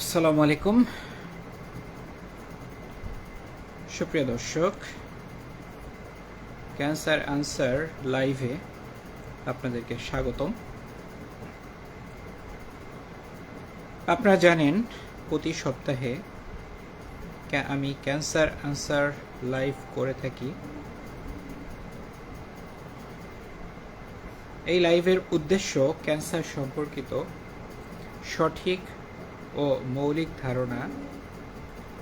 আসসালামু আলাইকুম। সুপ্রিয় দর্শক, ক্যান্সার আনসার লাইভে আপনাদেরকে স্বাগতম। আপনারা জানেন, প্রতি সপ্তাহে আমি ক্যান্সার আনসার লাইভ করে থাকি। এই লাইভের উদ্দেশ্য ক্যান্সার সম্পর্কিত সঠিক ও মৌলিক ধারণা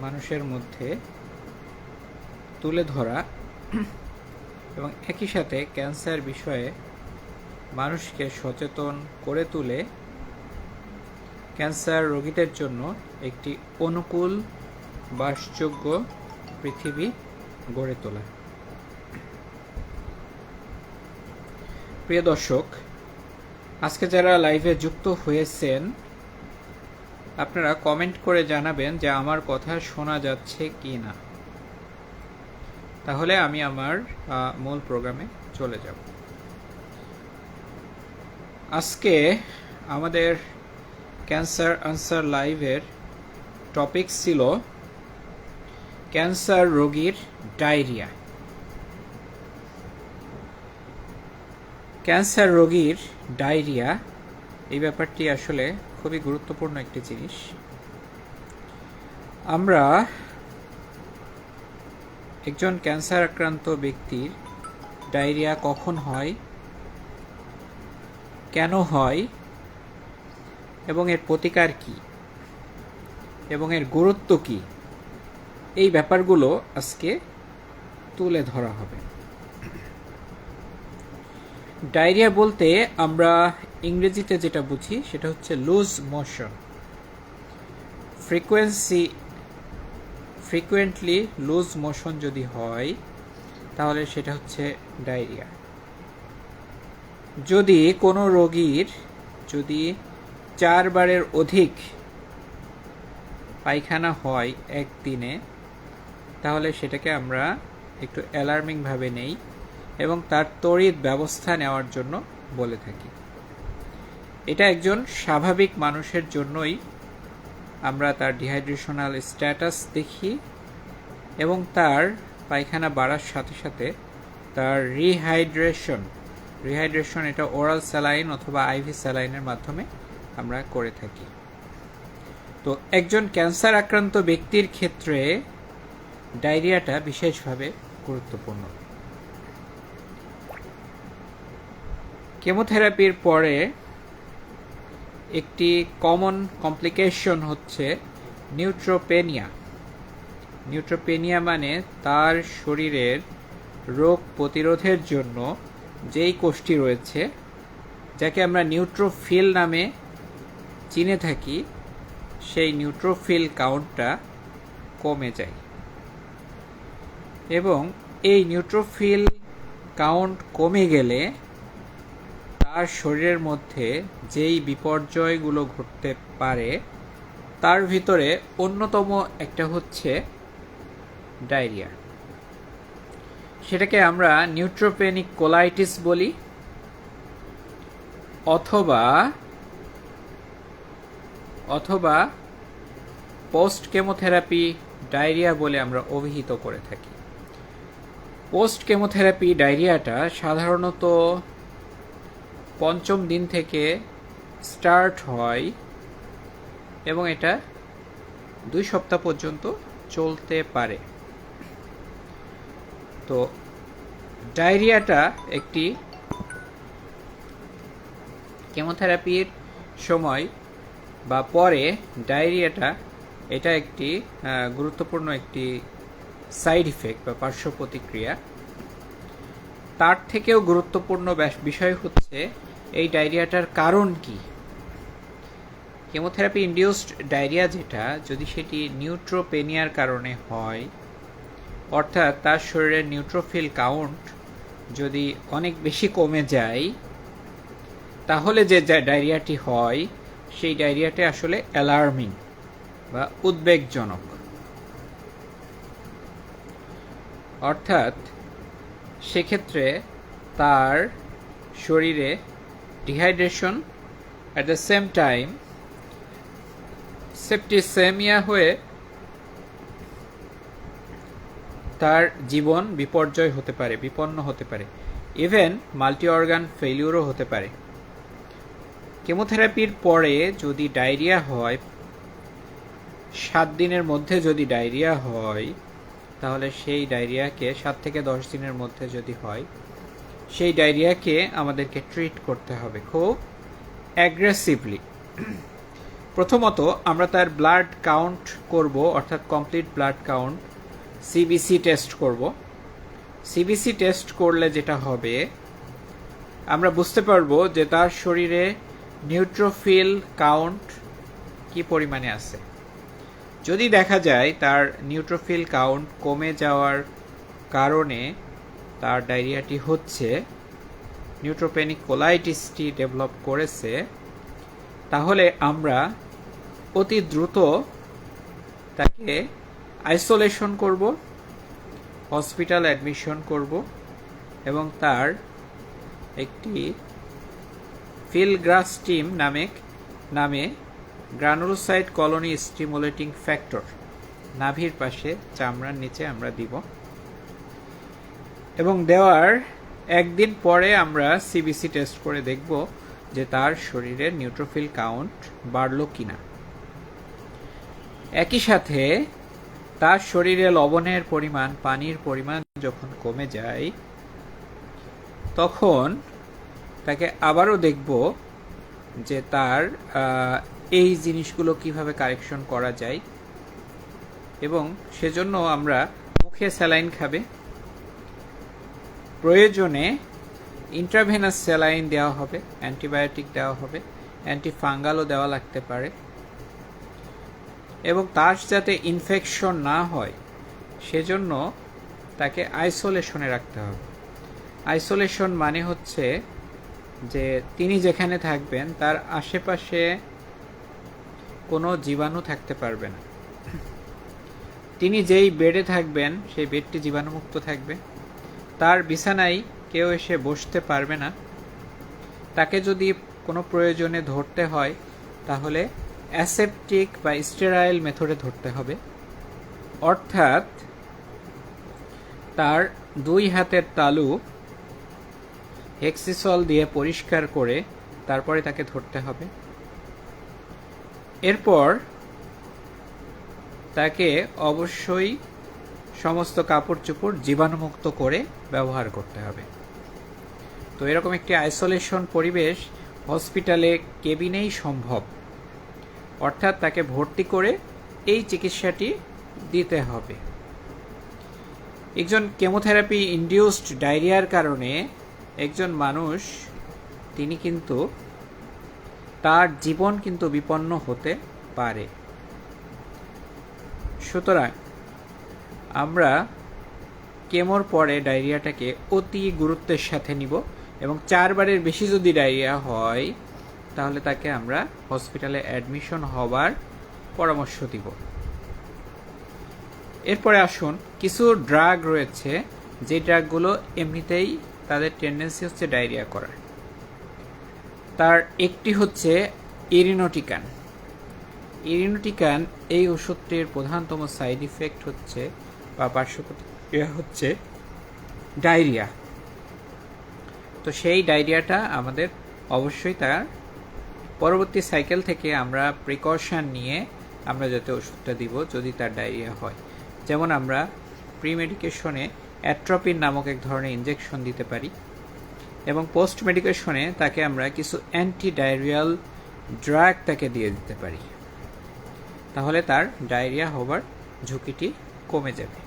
মানুষের মধ্যে তুলে ধরা এবং একই সাথে ক্যান্সার বিষয়ে মানুষকে সচেতন করে তুলে ক্যান্সার রোগীদের জন্য একটি অনুকূল বাসযোগ্য পৃথিবী গড়ে তোলা। প্রিয় দর্শক, আজকে যারা লাইভে যুক্ত হয়েছেন আপনারা কমেন্ট করে জানাবেন যে আমার কথা শোনা যাচ্ছে কি না তাহলে আমি আমার মূল প্রোগ্রামে চলে যাব। আজকে আমাদের ক্যান্সার আনসার লাইভের টপিক ছিল ক্যান্সার রোগীর ডায়রিয়া। ক্যান্সার রোগীর ডায়রিয়া, এই ব্যাপারটি আসলে খুবই গুরুত্বপূর্ণ একটি জিনিস। আমরা একজন ক্যান্সার আক্রান্ত ব্যক্তির ডায়রিয়া কখন হয়, কেন হয়, এবং এর প্রতিকার কি, এবং এর গুরুত্ব কি, এই ব্যাপারগুলো আজকে তুলে ধরা হবে। ডায়রিয়া বলতে আমরা ইংরেজিতে যেটা বুঝি, সেটা হচ্ছে loose motion. Frequency, frequently loose motion যদি হয়, তাহলে সেটা হচ্ছে ডায়রিয়া। যদি কোনো রোগীর, যদি চারবারের অধিক পায়খানা হয় একদিনে, তাহলে সেটাকে আমরা একটু অ্যালার্মিংভাবে নেই এবং তার তড়িৎ ব্যবস্থা নেওয়ার জন্য বলে থাকি। এটা একজন স্বাভাবিক মানুষের জন্যই আমরা তার ডিহাইড্রেশনাল স্ট্যাটাস দেখি এবং তার পায়খানা বাড়ার সাথে সাথে তার রিহাইড্রেশন রিহাইড্রেশন এটা ওরাল স্যালাইন অথবা আইভি স্যালাইনের মাধ্যমে আমরা করে থাকি। তো একজন ক্যান্সার আক্রান্ত ব্যক্তির ক্ষেত্রে ডায়রিয়াটা বিশেষভাবে গুরুত্বপূর্ণ। কেমোথেরাপির পরে একটি কমন কমপ্লিকেশন হচ্ছে নিউট্রোপেনিয়া নিউট্রোপেনিয়া মানে তার শরীরের রোগ প্রতিরোধের জন্য যেই কোষটি রয়েছে, যাকে আমরা নিউট্রোফিল নামে চিনে থাকি, সেই নিউট্রোফিল কাউন্টটা কমে যায়। এবং এই নিউট্রোফিল কাউন্ট কমে গেলে তার শরীরের মধ্যে যেই বিপর্যয়গুলো ঘটতে পারে, তার ভিতরে অন্যতম একটা হচ্ছে ডায়রিয়া। সেটাকে আমরা নিউট্রোপেনিক কোলাইটিস বলি, অথবা অথবা পোস্ট কেমোথেরাপি ডায়রিয়া বলে আমরা অভিহিত করে থাকি। পোস্ট কেমোথেরাপি ডায়রিয়াটা সাধারণত পঞ্চম দিন থেকে স্টার্ট হয় এবং এটা দুই সপ্তাহ পর্যন্ত চলতে পারে। তো ডায়রিয়াটা একটি কেমোথেরাপির সময় বা পরে ডায়রিয়াটা এটা একটি গুরুত্বপূর্ণ একটি সাইড ইফেক্ট বা পার্শ্ব প্রতিক্রিয়া তার থেকেও গুরুত্বপূর্ণ বিষয় হচ্ছে এই ডায়রিয়াটার কারণ কি? কেমোথেরাপি ইন্ডিউসড ডায়রিয়া যেটা, যদি সেটি নিউট্রোপেনিয়ার কারণে হয়, অর্থাৎ তার শরীরের নিউট্রোফিল কাউন্ট যদি অনেক বেশি কমে যায়, তাহলে যে ডায়রিয়াটি হয়, সেই ডায়রিয়াটি আসলে অ্যালার্মিং বা উদ্বেগজনক। অর্থাৎ সেক্ষেত্রে তার শরীরে dehydration at the same time septicaemia হয়ে তার জীবন বিপর্যয় হতে পারে, বিপন্ন হতে পারে। ইভেন মাল্টি অর্গান ফেলিউরও হতে পারে। কেমোথেরাপির পরে যদি ডায়রিয়া হয়, সাত দিনের মধ্যে যদি ডায়রিয়া হয়, তাহলে সেই ডায়রিয়াকে সাত থেকে দশ দিনের মধ্যে যদি হয় সেই ডায়রিয়াকে আমাদেরকে ট্রিট করতে হবে খুব অ্যাগ্রেসিভলি প্রথমত আমরা তার ব্লাড কাউন্ট করব, অর্থাৎ complete blood count CBC test করব। সিবিসি টেস্ট করলে যেটা হবে, আমরা বুঝতে পারব যে তার শরীরে নিউট্রোফিল কাউন্ট কি পরিমাণে আছে। যদি দেখা যায় তার নিউট্রোফিল কাউন্ট কমে যাওয়ার কারণে তার ডায়রিয়াটি হচ্ছে নিউট্রোপেনিক কোলাইটিসটি ডেভেলপ করেছে। তাহলে আমরা অতি দ্রুত তাকে আইসোলেশন করব, হসপিটাল অ্যাডমিশন করব এবং তার একটি ফিলগ্রাস্টিম নামে নামে গ্রানুলোসাইড কলোনি স্টিমুলেটিং ফ্যাক্টর, নাভির পাশে, চামড়ার নিচে আমরা দিব। এবং দেওয়ার একদিন পরে আমরা সিবিসি টেস্ট করে দেখব যে তার শরীরে নিউট্রোফিল কাউন্ট বাড়লো কিনা। একই সাথে তার শরীরে লবণের পরিমাণ, পানির পরিমাণ যখন কমে যায়, তখন তাকে আবারও দেখব যে তার এই জিনিসগুলো কীভাবে কারেকশন করা যায় এবং সেজন্য আমরা মুখে স্যালাইন খাবে। প্রয়োজনে ইন্ট্রাভেনাস স্যালাইন দেওয়া হবে অ্যান্টিবায়োটিক দেওয়া হবে অ্যান্টিফাঙ্গালও দেওয়া লাগতে পারে। এবং তার যাতে ইনফেকশন না হয়, সেজন্য তাকে আইসোলেশনে রাখতে হবে। আইসোলেশন মানে হচ্ছে যে তিনি যেখানে থাকবেন, তার আশেপাশে কোনো জীবাণু থাকতে পারবে না। তিনি যেই বেডে থাকবেন, সেই বেডটি জীবাণুমুক্ত থাকবে। তার বিছানায় কেউ এসে বসতে পারবে না। তাকে যদি কোনো প্রয়োজনে ধরতে হয়, তাহলে অ্যাসেপটিক বা স্টেরাইল মেথডে ধরতে হবে। অর্থাৎ তার দুই হাতের তালু হেক্সিসল দিয়ে পরিষ্কার করে তারপরে তাকে ধরতে হবে। এরপর তাকে অবশ্যই সমস্ত কাপড় চোপড় জীবাণুমুক্ত করে ব্যবহার করতে হবে। তো এরকম একটি আইসোলেশন পরিবেশ হসপিটালে কেবিনেই সম্ভব। অর্থাৎ তাকে ভর্তি করে এই চিকিৎসাটি দিতে হবে। একজন কেমোথেরাপি ইনডিউসড ডায়রিয়ার কারণে একজন মানুষ, তিনি কিন্তু তার জীবন কিন্তু বিপন্ন হতে পারে। সুতরাং আমরা কেমোর পরে ডায়রিয়াটাকে অতি গুরুত্বের সাথে নিব এবং চারবারের বেশি যদি ডায়রিয়া হয়, তাহলে তাকে আমরা হসপিটালে অ্যাডমিশন হবার পরামর্শ দিব। এরপরে আসুন, কিছু ড্রাগ রয়েছে, যে ড্রাগগুলো এমনিতেই তাদের টেন্ডেন্সি হচ্ছে ডায়রিয়া করার। তার একটি হচ্ছে ইরিনোটিকান। ইরিনোটিকান এই ওষুধটির প্রধানতম সাইড ইফেক্ট হচ্ছে বা পার্শ্ব প্রতিক্রিয়া হচ্ছে ডায়রিয়া। তো সেই ডায়রিয়াটা আমাদের অবশ্যই তার পরবর্তী সাইকেল থেকে আমরা প্রিকশন নিয়ে আমরা যাতে ওষুধটা দিব যদি তার ডায়রিয়া হয়। যেমন আমরা প্রি মেডিকেশনে অ্যাট্রপিন নামক এক ধরনের ইনজেকশন দিতে পারি এবং পোস্ট মেডিকেশনে তাকে আমরা কিছু অ্যান্টি ডায়রিয়াল ড্রাগ তাকে দিয়ে দিতে পারি। তাহলে তার ডায়রিয়া হবার ঝুঁকিটি কমে যাবে।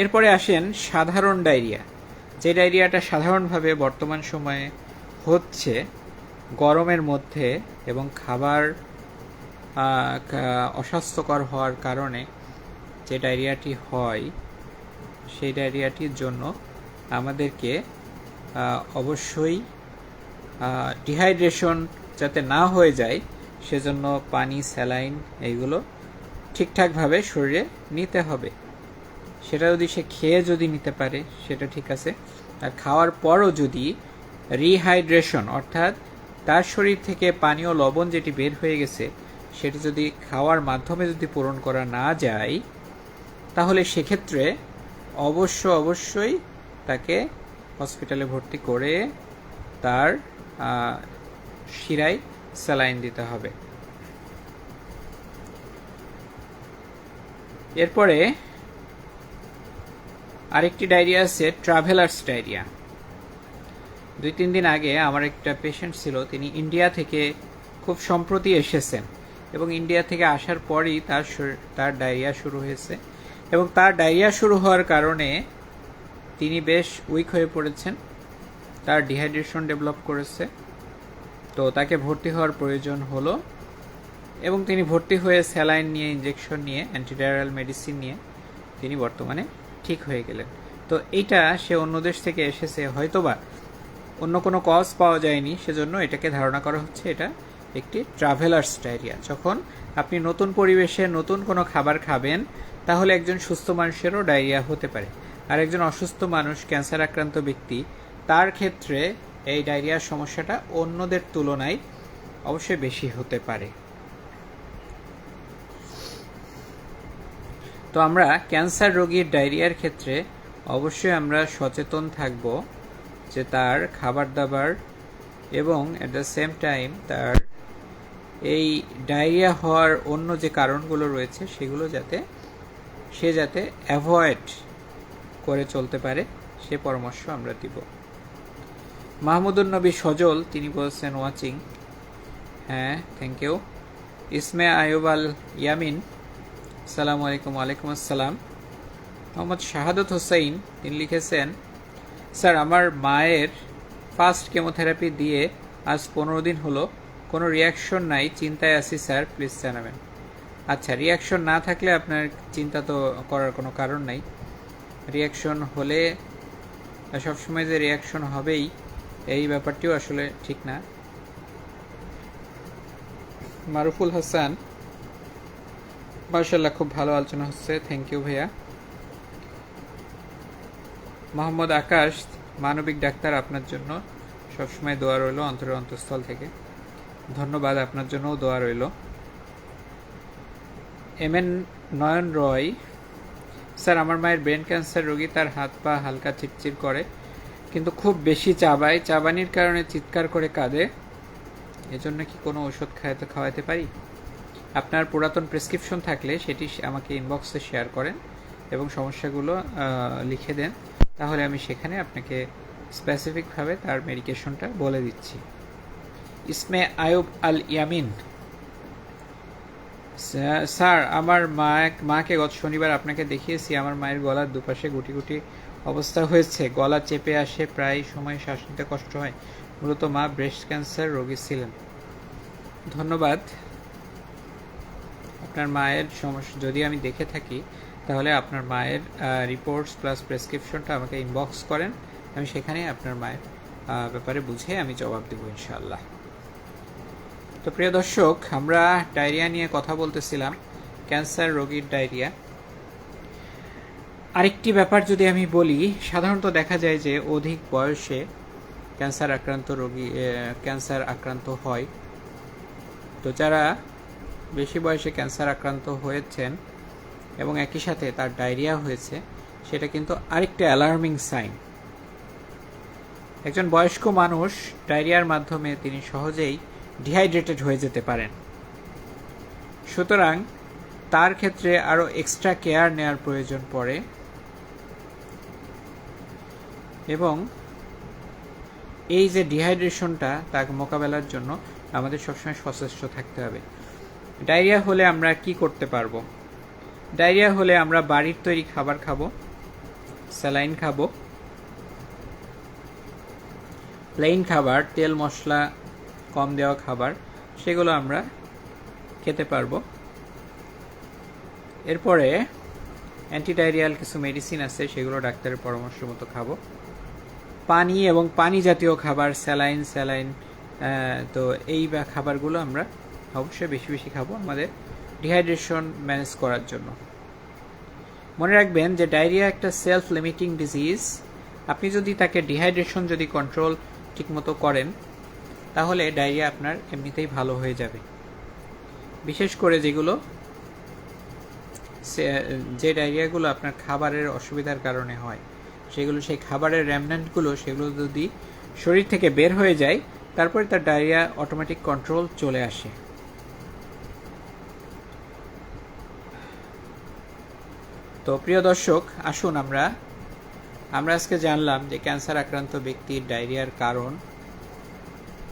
এরপরে আসেন সাধারণ ডায়রিয়া। যে ডায়রিয়াটা সাধারণভাবে বর্তমান সময়ে হচ্ছে, গরমের মধ্যে এবং খাবার অস্বাস্থ্যকর হওয়ার কারণে যে ডায়রিয়াটি হয়, সেই ডায়রিয়াটির জন্য আমাদেরকে অবশ্যই ডিহাইড্রেশন যাতে না হয়ে যায়, সেজন্য পানি, স্যালাইন, এইগুলো ঠিকঠাকভাবে শরীরে নিতে হবে। সেটা যদি সে খেয়ে যদি নিতে পারে, সেটা ঠিক আছে। আর খাওয়ার পরও যদি রিহাইড্রেশন অর্থাৎ তার শরীর থেকে পানীয় লবণ যেটি বের হয়ে গেছে, সেটি যদি খাওয়ার মাধ্যমে যদি পূরণ করা না যায়, তাহলে সেক্ষেত্রে অবশ্য অবশ্যই তাকে হসপিটালে ভর্তি করে তার শিরায় স্যালাইন দিতে হবে। এরপরে আরেকটি ডায়রিয়া আছে, ট্রাভেলার্স ডায়রিয়া। দুই, তিন দিন আগে আমার একটা পেশেন্ট ছিল, তিনি ইন্ডিয়া থেকে খুব সম্প্রতি এসেছেন এবং ইন্ডিয়া থেকে আসার পরই তার তার ডায়রিয়া শুরু হয়েছে এবং তার ডায়রিয়া শুরু হওয়ার কারণে তিনি বেশ উইক হয়ে পড়েছেন, তার ডিহাইড্রেশন ডেভেলপ করেছে। তো তাকে ভর্তি হওয়ার প্রয়োজন হলো। এবং তিনি ভর্তি হয়ে স্যালাইন নিয়ে ইঞ্জেকশন নিয়ে অ্যান্টিডায়ারাল মেডিসিন নিয়ে তিনি বর্তমানে ঠিক হয়ে গেলেন। তো এইটা সে অন্য দেশ থেকে এসেছে, হয়তোবা অন্য কোনো কজ পাওয়া যায়নি, সেজন্য এটাকে ধারণা করা হচ্ছে এটা একটি ট্রাভেলার্স ডায়রিয়া যখন আপনি নতুন পরিবেশে নতুন কোনো খাবার খাবেন, তাহলে একজন সুস্থ মানুষেরও ডায়রিয়া হতে পারে। আর একজন অসুস্থ মানুষ ক্যান্সার আক্রান্ত ব্যক্তি, তার ক্ষেত্রে এই ডায়রিয়ার সমস্যাটা অন্যদের তুলনায় অবশ্যই বেশি হতে পারে। তো আমরা ক্যান্সার রোগীর ডায়রিয়ার ক্ষেত্রে অবশ্যই আমরা সচেতন থাকব যে তার খাবার দাবার এবং অ্যাট দ্য সেম টাইম তার এই ডায়রিয়া হওয়ার অন্য যে কারণগুলো রয়েছে সেগুলো যাতে সে যাতে অ্যাভয়েড করে চলতে পারে, সে পরামর্শ আমরা দিব। মাহমুদুল নবী সজল, তিনি বলছেন ওয়াচিং হ্যাঁ থ্যাংক ইউ ইসমে আয়ুব ইয়ামিন সালামু আলাইকুম, ওয়ালাইকুম আসসালাম। মোহাম্মদ শাহাদত হোসাইন, তিনি লিখেছেন, স্যার, আমার মায়ের ফার্স্ট কেমোথেরাপি দিয়ে আজ পনেরো দিন হলো। কোনো রিয়াকশন নাই, চিন্তায় আছি, স্যার প্লিজ জানাবেন। আচ্ছা রিয়াকশন না থাকলে আপনার চিন্তা তো করার কোনো কারণ নাই। রিয়াকশন হলে, সবসময় যে রিয়াকশন হবেই, এই ব্যাপারটিও আসলে ঠিক না। মারুফুল হাসান মার্শাল্লাহ খুব ভালো আলোচনা হচ্ছে। থ্যাংক ইউ ভাইয়া। মোহাম্মদ আকাশ, মানবিক ডাক্তার আপনার জন্য। সবসময় দোয়া রইল অন্তরের অন্তঃস্থল থেকে। ধন্যবাদ, আপনার জন্যও দোয়া রইল। M N Nayan Roy, sir, আমার মায়ের ব্রেন ক্যান্সার রোগী তার হাত পা হালকা চিরচির করে, কিন্তু খুব বেশি চাবায়। চাবানির কারণে চিৎকার করে কাঁদে। এজন্য কি কোনো ওষুধ খাওয়াতে খাওয়াতে পারি? আপনার পুরাতন প্রেসক্রিপশন থাকলে সেটি আমাকে ইনবক্সে শেয়ার করেন এবং সমস্যাগুলো লিখে দেন। তাহলে আমি সেখানে আপনাকে স্পেসিফিকভাবে তার মেডিকেশনটা বলে দিচ্ছি। ইসমে আয়ুব আল ইয়ামিন স্যার- আমার মা মাকে গত শনিবার আপনাকে দেখিয়েছি। আমার মায়ের গলার দুপাশে গুটি গুটি অবস্থা হয়েছে। গলা চেপে আসে, প্রায় সময় শ্বাস নিতে কষ্ট হয়। মূলত মা ব্রেস্ট ক্যান্সার রোগী ছিলেন। ধন্যবাদ। আপনার মায়ের সমস্যা, যদি আমি দেখে থাকি, তাহলে আপনার মায়ের রিপোর্টস প্লাস প্রেসক্রিপশনটা আমাকে ইনবক্স করেন। আমি সেখানে আপনার মায়ের ব্যাপারে বুঝে আমি জবাব দেবো ইনশাআল্লাহ। তো প্রিয় দর্শক, আমরা ডায়রিয়া নিয়ে কথা বলতেছিলাম, ক্যান্সার রোগীর ডায়রিয়া। আরেকটি ব্যাপার যদি আমি বলি, সাধারণত দেখা যায় যে অধিক বয়সে ক্যান্সার আক্রান্ত রোগী ক্যান্সার আক্রান্ত হয়। তো যারা বেশি বয়সে ক্যান্সার আক্রান্ত হয়েছেন এবং একই সাথে তার ডায়রিয়া হয়েছে, সেটা কিন্তু আরেকটা অ্যালার্মিং সাইন একজন বয়স্ক মানুষ ডায়রিয়ার মাধ্যমে তিনি সহজেই ডিহাইড্রেটেড হয়ে যেতে পারেন। সুতরাং তার ক্ষেত্রে আরও এক্সট্রা কেয়ার নেওয়ার প্রয়োজন পড়ে এবং এই যে ডিহাইড্রেশনটা তাকে মোকাবেলার জন্য আমাদের সবসময় সচেষ্ট থাকতে হবে। ডায়রিয়া হলে আমরা কি করতে পারব? ডায়রিয়া হলে আমরা বাড়ির তৈরি খাবার খাব, স্যালাইন খাব প্লেন খাবার, তেল, মশলা, কম দেওয়া খাবার, সেগুলো আমরা খেতে পারব। এরপরে অ্যান্টিডায়রিয়াল কিছু মেডিসিন আছে, সেগুলো ডাক্তারের পরামর্শ মতো খাব। পানি এবং পানি জাতীয় খাবার, স্যালাইন স্যালাইন তো এই খাবারগুলো আমরা অবশ্যই বেশি বেশি খাব আমাদের ডিহাইড্রেশন ম্যানেজ করার জন্য। মনে রাখবেন যে ডায়রিয়া একটা সেলফ লিমিটিং ডিজিজ আপনি যদি তাকে ডিহাইড্রেশন যদি কন্ট্রোল ঠিকমতো করেন, তাহলে ডায়রিয়া আপনার এমনিতেই ভালো হয়ে যাবে। বিশেষ করে যেগুলো যে ডায়রিয়াগুলো আপনার খাবারের অসুবিধার কারণে হয়, সেগুলো, সেই খাবারের র্যামন্যান্টগুলো সেগুলো যদি শরীর থেকে বের হয়ে যায়, তারপরে তার ডায়রিয়া অটোমেটিক কন্ট্রোল চলে আসে। তো প্রিয় দর্শক, আসুন আমরা আমরা আজকে জানলাম যে ক্যান্সার আক্রান্ত ব্যক্তির ডায়রিয়ার কারণ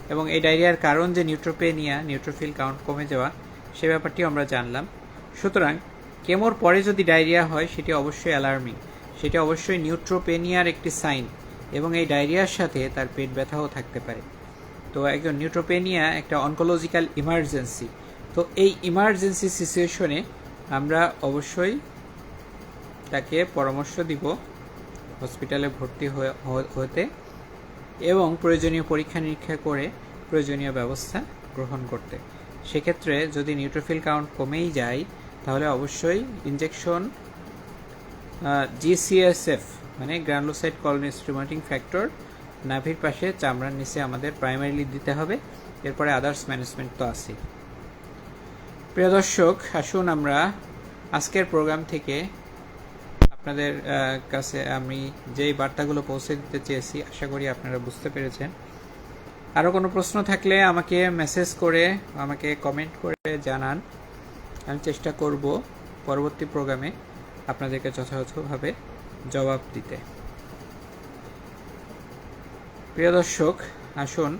এবং এই ডায়রিয়ার কারণ যে নিউট্রোপেনিয়া, নিউট্রোফিল কাউন্ট কমে যাওয়া, সে ব্যাপারটিও আমরা জানলাম। সুতরাং কেমোর পরে যদি ডায়রিয়া হয়, সেটি অবশ্যই অ্যালার্মিং। সেটি অবশ্যই নিউট্রোপেনিয়ার একটি সাইন এবং এই ডায়রিয়ার সাথে তার পেট ব্যথাও থাকতে পারে। তো একজন নিউট্রোপেনিয়া একটা অনকোলজিক্যাল ইমার্জেন্সি। তো এই ইমার্জেন্সি সিচুয়েশনে আমরা অবশ্যই তাকে পরামর্শ দিব হসপিটালে ভর্তি হতে এবং প্রয়োজনীয় পরীক্ষা নিরীক্ষা করে প্রয়োজনীয় ব্যবস্থা গ্রহণ করতে। সেক্ষেত্রে যদি নিউট্রোফিল কাউন্ট কমেই যায়, তাহলে অবশ্যই ইনজেকশন জিসিএসএফ মানে গ্রানুলোসাইট কলোনি স্টিমুলেটিং ফ্যাক্টর নাভির পাশে চামড়ার নিচে আমাদের প্রাইমারিলি দিতে হবে। এরপরে আদার্স ম্যানেজমেন্ট তো আছে প্রিয় দর্শক, আসুন আমরা আজকের প্রোগ্রাম থেকে আপনাদের কাছে আমি যেই বার্তাগুলো পৌঁছে দিতে চেয়েছি, আশা করি আপনারা বুঝতে পেরেছেন। আরও কোনো প্রশ্ন থাকলে আমাকে মেসেজ করে, আমাকে কমেন্ট করে জানান। আমি চেষ্টা করব পরবর্তী প্রোগ্রামে আপনাদেরকে যথাযথভাবে জবাব দিতে। প্রিয় দর্শক, আসুন,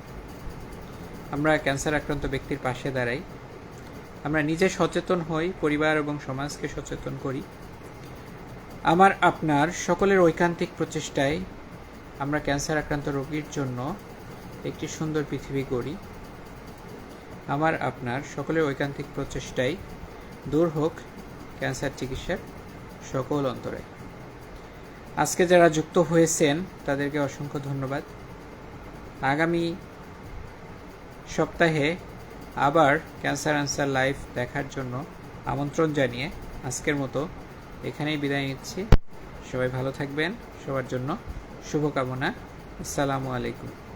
আমরা ক্যান্সার আক্রান্ত ব্যক্তির পাশে দাঁড়াই। আমরা নিজে সচেতন হই, পরিবার এবং সমাজকে সচেতন করি। আমার, আপনার সকলের ঐকান্তিক প্রচেষ্টায় আমরা ক্যান্সার আক্রান্ত রোগীর জন্য একটি সুন্দর পৃথিবী গড়ি। আমার, আপনার সকলের ঐকান্তিক প্রচেষ্টায় দূর হোক ক্যান্সার চিকিৎসার সকল অন্তরে। আজকে যারা যুক্ত হয়েছেন, তাদেরকে অসংখ্য ধন্যবাদ। আগামী সপ্তাহে আবার ক্যান্সার অ্যান্সার লাইভ দেখার জন্য আমন্ত্রণ জানিয়ে আজকের মতো এখানেই বিদায় নিচ্ছি। সবাই ভালো থাকবেন। সবার জন্য শুভকামনা। আসসালামু আলাইকুম।